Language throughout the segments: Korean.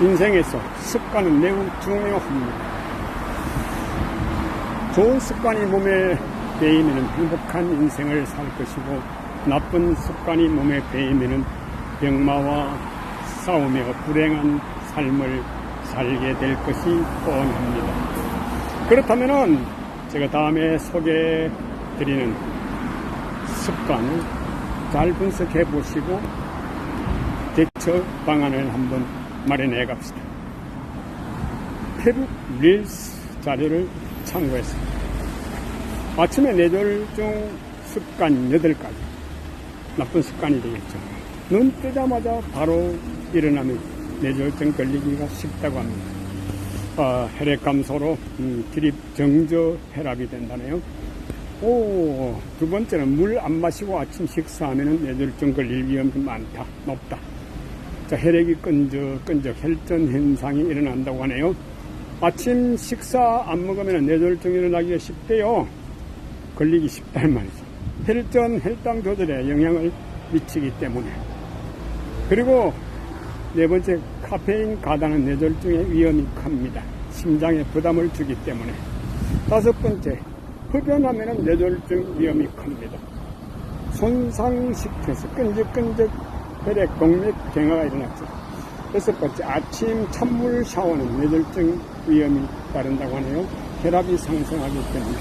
인생에서 습관은 매우 중요합니다. 좋은 습관이 몸에 배이면 행복한 인생을 살 것이고 나쁜 습관이 몸에 배이면 병마와 싸우며 불행한 삶을 살게 될 것이 뻔합니다. 그렇다면은 제가 다음에 소개해 드리는 습관을 잘 분석해 보시고 대처 방안을 한번 마련해 갑시다. 페북 릴스 자료를 참고했습니다. 아침에 뇌졸중 습관 8가지. 나쁜 습관이 되겠죠. 눈 뜨자마자 바로 일어나면 뇌졸중 걸리기가 쉽다고 합니다. 아, 혈액 감소로 음, 드립 정저 혈압이 된다네요. 오, 두 번째는 물 안 마시고 아침 식사하면 뇌졸중 걸릴 위험이 많다, 높다. 자, 혈액이 끈적끈적 혈전 현상이 일어난다고 하네요. 아침 식사 안 먹으면 뇌졸중이 일어나기가 쉽대요. 걸리기 쉽다는 말이죠. 혈전, 혈당 조절에 영향을 미치기 때문에. 그리고 네 번째, 카페인 가당은 뇌졸중의 위험이 큽니다. 심장에 부담을 주기 때문에. 다섯 번째, 흡연하면 뇌졸중 위험이 큽니다. 손상시켜서 끈적끈적 혈액 동맥 경화가 일어났죠. 여섯 번째, 아침 찬물 샤워는 뇌졸중 위험이 따른다고 하네요. 혈압이 상승하기 때문에.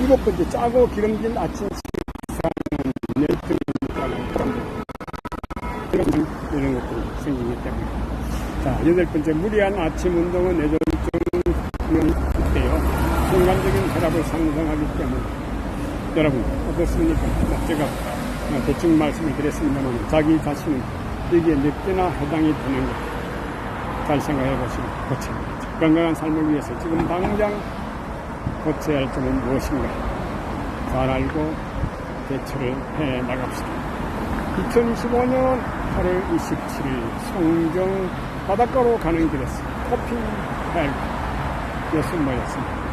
일곱 번째, 짜고 기름진 아침 식사는 합니다. 이런, 이런 것들이 생기기 때문에. 자, 여덟 번째, 무리한 아침 운동은 뇌졸중 위험이 있대요. 순간적인 혈압을 상승하기 때문에. 여러분, 어떻습니까? 제가 대충 말씀을 드렸습니다만, 자기 자신은 여기에 몇 개나 해당이 되는 것. 잘 생각해 보시고 고쳐야. 건강한 삶을 위해서 지금 당장 고쳐야 할 점은 무엇인가? 잘 알고 대처를 해 나갑시다. 2025년 8월 27일 송정 바닷가로 가는 길에서 커피 할 여섯 모였습니다.